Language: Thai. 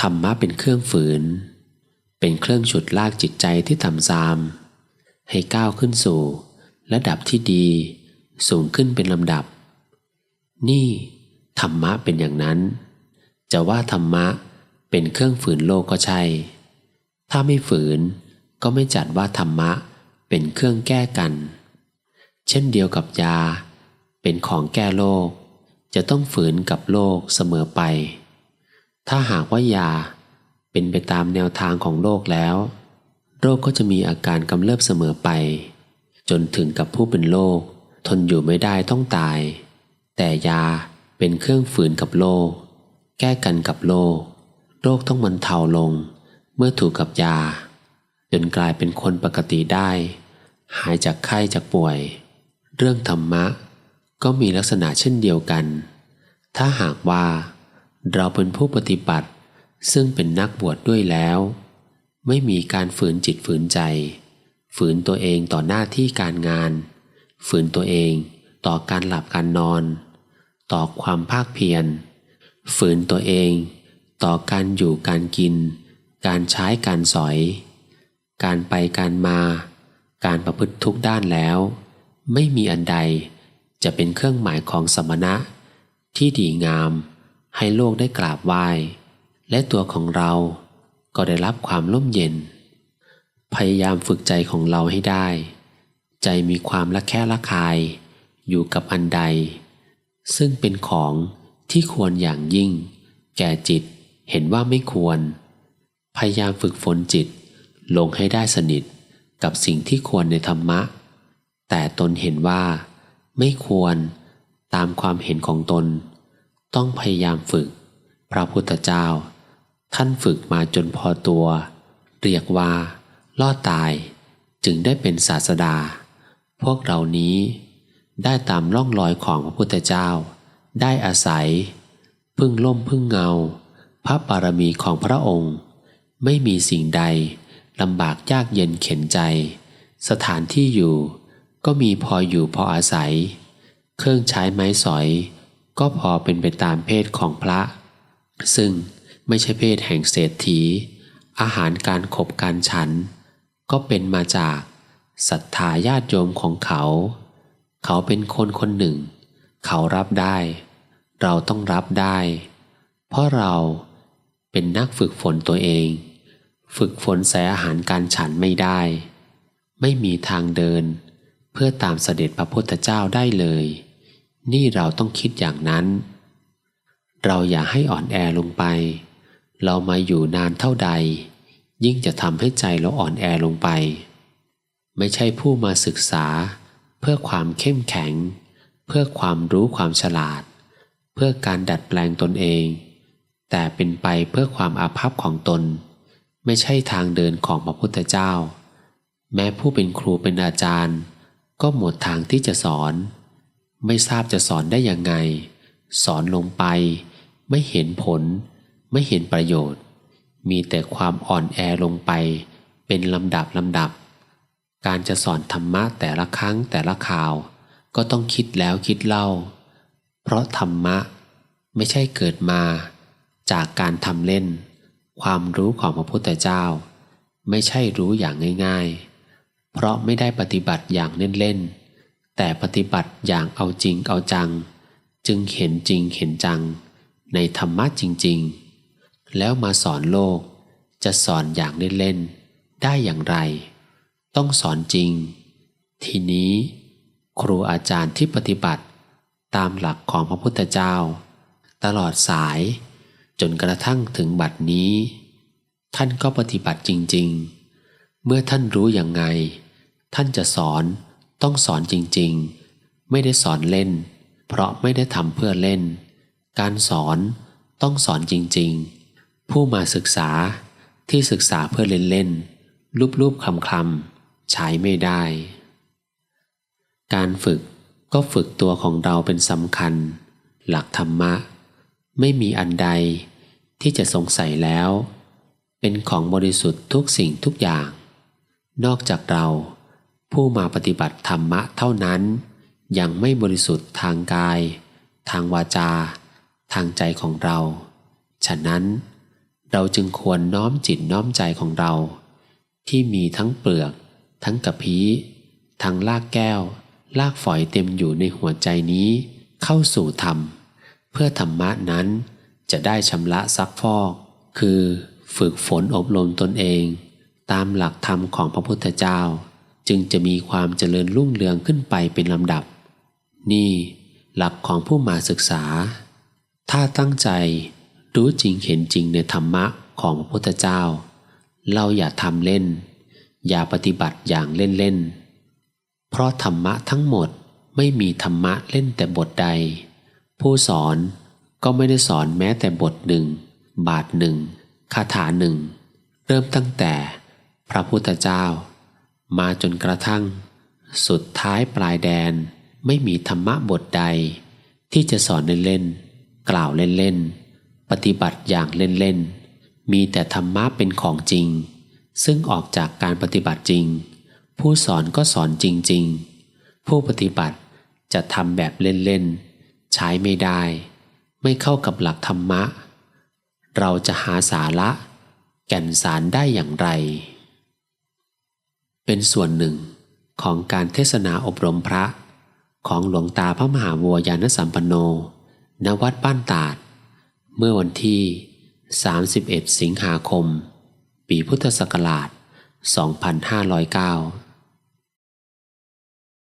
ธรรมะเป็นเครื่องฝืน เป็นเครื่องฉุดลากจิตใจที่ต่ำทราม ให้ก้าวขึ้นสู่ ระดับที่ดี สูงขึ้นเป็นลำดับ นี่ ธรรมะเป็นอย่างนั้น จะว่าธรรมะเป็นเครื่องฝืนโลกก็ใช่ ถ้าไม่ฝืนก็ไม่จัดว่าธรรมะเป็นเครื่องแก้กัน เช่นเดียวกับยา เป็นของแก้โรคจะต้องฝืนกับโลกเสมอไป ถ้าหากว่ายาเป็นไปตามแนวทางของโรคแล้ว โรคก็จะมีอาการกำเริบเสมอไป จนถึงกับผู้เป็นโรคทนอยู่ไม่ได้ต้องตาย แต่ยาเป็นเครื่องฝืนกับโรคแก้กันกับโรคโรคต้องมันเทาลง เมื่อถูกกับยา จนกลายเป็นคนปกติได้ หายจากไข้จากป่วย เรื่องธรรมะ ก็มีลักษณะเช่นเดียวกัน ถ้าหากว่า เราเป็นผู้ปฏิบัติ ซึ่งเป็นนักบวชดด้วยแล้ว ไม่มีการฝืนจิตฝืนใจ ฝืนตัวเองต่อหน้าที่การงาน ฝืนตัวเองต่อการหลับการนอน ต่อความภาคเพียร ฝืนตัวเอง ต่อการอยู่การกิน การใช้การสอย การไปการมา การประพฤติทุกด้านแล้ว ไม่มีอันใดจะเป็นเครื่องหมายของสมณะที่ดีงาม ให้โลกได้กราบไหว้ และตัวของเราก็ได้รับความร่มเย็น พยายามฝึกใจของเราให้ได้ ใจมีความละแค่ละคาย อยู่กับอันใด ซึ่งเป็นของที่ควรอย่างยิ่ง แก่จิตเห็นว่าไม่ควร พยายามฝึกฝนจิตลงให้ได้สนิทกับสิ่งที่ควรในธรรมะ แต่ตนเห็นว่า ไม่ควรตามความเห็นของตน ต้องพยายามฝึก พระพุทธเจ้า ท่านฝึกมาจนพอตัว เรียกว่าลอดตายจึงได้เป็นศาสดา พวกเรานี้ได้ตามล่องรอยของพระพุทธเจ้า ได้อาศัย พึ่งล่มพึ่งเงา พระบารมีของพระองค์ ไม่มีสิ่งใดลำบากยากเย็นเข็นใจ สถานที่อยู่ก็มีพออยู่พออาศัย เครื่องใช้ไม้สอย ก็พอเป็นไปตามเพศของพระ ซึ่งไม่ใช่เพศแห่งเศรษฐี อาหารการขบการฉัน ก็เป็นมาจากศรัทธาญาติโยมของเขา เขาเป็นคนคนหนึ่ง เขารับได้ เราต้องรับได้ เพราะเราเป็นนักฝึกฝนตัวเอง ฝึกฝนใส่อาหารการฉันไม่ได้ ไม่มีทางเดิน เพื่อตามเสด็จพระพุทธเจ้าได้เลย นี่เราต้องคิดอย่างนั้น เราอย่าให้อ่อนแอลงไป เรามาอยู่นานเท่าใด ยิ่งจะทำให้ใจเราอ่อนแอลงไป ไม่ใช่ผู้มาศึกษา เพื่อความเข้มแข็ง เพื่อความรู้ความฉลาด เพื่อการดัดแปลงตนเอง แต่เป็นไปเพื่อความอาภัพของตน ไม่ใช่ทางเดินของพระพุทธเจ้า แม้ผู้เป็นครูเป็นอาจารย์ ก็หมดทางที่จะสอน ไม่ทราบจะสอนได้ยังไง สอนลงไป ไม่เห็นผล ไม่เห็นประโยชน์ มีแต่ความอ่อนแอลงไป เป็นลำดับลำดับ การจะสอนธรรมะแต่ละครั้งแต่ละข่าว ก็ต้องคิดแล้วคิดเล่า เพราะธรรมะไม่ใช่เกิดมา จากการทำเล่น ความรู้ของพระพุทธเจ้า ไม่ใช่รู้อย่างง่าย ๆ เพราะไม่ได้ปฏิบัติอย่างเล่นๆ แต่ปฏิบัติอย่างเอาจริงเอาจัง จึงเห็นจริงเห็นจัง ในธรรมะจริง ๆ แล้วมาสอนโลก จะสอนอย่างเล่นๆได้อย่างไร ต้องสอนจริง ทีนี้ ครูอาจารย์ที่ปฏิบัติตามหลักของพระพุทธเจ้า ตลอดสายจนกระทั่งถึงบัดนี้ ท่านก็ปฏิบัติจริง ๆ เมื่อท่านรู้อย่างไง ท่านจะสอน ต้องสอนจริงๆ ไม่ได้สอนเล่น เพราะไม่ได้ทำเพื่อเล่น การสอนต้องสอนจริงๆ ผู้มาศึกษาที่ศึกษาเพื่อเล่นๆรูปๆคำๆใช้ไม่ได้ การฝึกก็ฝึกตัวของเราเป็นสำคัญ หลักธรรมะ ไม่มีอันใดที่จะสงสัยแล้ว เป็นของบริสุทธิ์ทุกสิ่งทุกอย่าง นอกจากเรา ผู้มาปฏิบัติธรรมะเท่านั้น ยังไม่บริสุทธิ์ทางกาย ทางวาจา ทางใจของเรา ฉะนั้น เราจึงควรน้อมจิตน้อมใจของเรา ที่มีทั้งเปลือก ทั้งกระพี้ทั้งลากแก้ว ลากฝอยเต็มอยู่ในหัวใจนี้เข้าสู่ธรรม เพื่อธรรมะนั้นจะได้ชำระซักฟอก คือฝึกฝนอบรมตนเอง ตามหลักธรรมของพระพุทธเจ้า จึงจะมีความเจริญรุ่งเรืองขึ้นไปเป็นลำดับ นี่หลักของผู้มาศึกษา ถ้าตั้งใจรู้จริงเห็นจริงในธรรมะของพระพุทธเจ้า เราอย่าทำเล่น อย่าปฏิบัติอย่างเล่นๆ เพราะธรรมะทั้งหมดไม่มีธรรมะเล่นแต่บทใด ผู้สอนก็ไม่ได้สอนแม้แต่บทหนึ่ง บาทหนึ่งคาถาหนึ่ง เริ่มตั้งแต่พระพุทธเจ้า มาจนกระทั่ง สุดท้ายปลายแดนไม่มีธรรมะบทใด ที่จะสอนเล่นๆกล่าวเล่นๆปฏิบัติอย่างเล่นๆมีแต่ธรรมะเป็นของจริง ซึ่งออกจากการปฏิบัติจริง ผู้สอนก็สอนจริง ๆ ผู้ปฏิบัติจะทำแบบเล่นๆใช้ไม่ได้ ไม่เข้ากับหลักธรรมะ เราจะหาสาระ แก่นสารได้อย่างไร เป็นส่วนหนึ่งของการเทศนาอบรมพระ ของหลวงตาพระมหาวัวยานสัมปันโน ณ วัดบ้านตาด เมื่อวันที่ 31 สิงหาคม ปีพุทธศักราช 2509